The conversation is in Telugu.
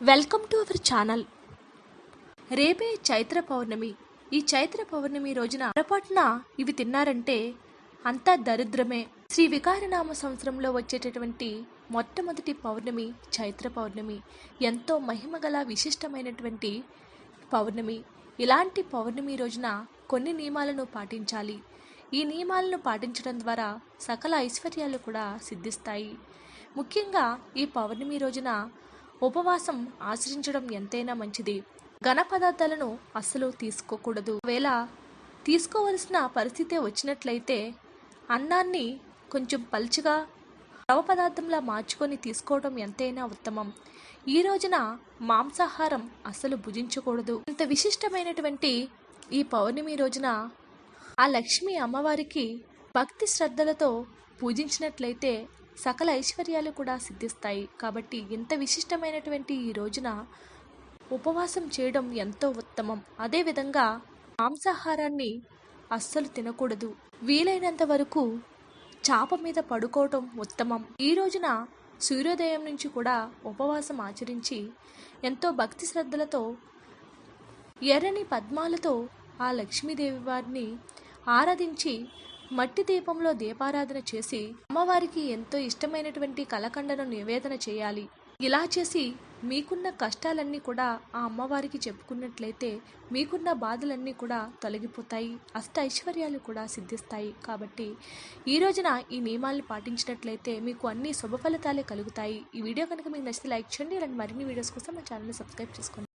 Welcome to our channel. రేపే చైత్ర పౌర్ణమి. ఈ చైత్ర పౌర్ణమి రోజున పొరపాటున ఇవి తిన్నారంటే అంతా దరిద్రమే. శ్రీ వికారనామ సంవత్సరంలో వచ్చేటటువంటి మొట్టమొదటి పౌర్ణమి చైత్ర పౌర్ణమి. ఎంతో మహిమగల విశిష్టమైనటువంటి పౌర్ణమి. ఇలాంటి పౌర్ణమి రోజున కొన్ని నియమాలను పాటించాలి. ఈ నియమాలను పాటించడం ద్వారా సకల ఐశ్వర్యాలు కూడా సిద్ధిస్తాయి. ముఖ్యంగా ఈ పౌర్ణమి రోజున ఉపవాసం ఆచరించడం ఎంతైనా మంచిది. ఘన పదార్థాలను అస్సలు తీసుకోకూడదు. ఒకవేళ తీసుకోవలసిన పరిస్థితి వచ్చినట్లయితే అన్నాన్ని కొంచెం పలుచగా ద్రవ పదార్థంలా మార్చుకొని తీసుకోవడం ఎంతైనా ఉత్తమం. ఈ రోజున మాంసాహారం అస్సలు భుజించకూడదు. ఇంత విశిష్టమైనటువంటి ఈ పౌర్ణమి రోజున ఆ లక్ష్మి అమ్మవారికి భక్తి శ్రద్ధలతో పూజించినట్లయితే సకల ఐశ్వర్యాలు కూడా సిద్ధిస్తాయి. కాబట్టి ఇంత విశిష్టమైనటువంటి ఈ రోజున ఉపవాసం చేయడం ఎంతో ఉత్తమం. అదేవిధంగా మాంసాహారాన్ని అస్సలు తినకూడదు. వీలైనంత వరకు చాప మీద పడుకోవటం ఉత్తమం. ఈ రోజున సూర్యోదయం నుంచి కూడా ఉపవాసం ఆచరించి ఎంతో భక్తి శ్రద్ధలతో ఎర్రని పద్మాలతో ఆ లక్ష్మీదేవి వారిని ఆరాధించి మట్టి దీపంలో దీపారాధన చేసి అమ్మవారికి ఎంతో ఇష్టమైనటువంటి కలకండను నివేదన చేయాలి. ఇలా చేసి మీకున్న కష్టాలన్నీ కూడా ఆ అమ్మవారికి చెప్పుకున్నట్లయితే మీకున్న బాధలన్నీ కూడా తొలగిపోతాయి. అష్ట ఐశ్వర్యాలు కూడా సిద్ధిస్తాయి. కాబట్టి ఈ రోజున ఈ నియమాలను పాటించినట్లయితే మీకు అన్ని శుభ ఫలితాలే కలుగుతాయి. ఈ వీడియో కనుక మీకు నచ్చితే లైక్ చేయండి. ఇలాంటి మరిన్ని వీడియోస్ కోసం మా ఛానల్ని సబ్స్క్రైబ్ చేసుకోండి.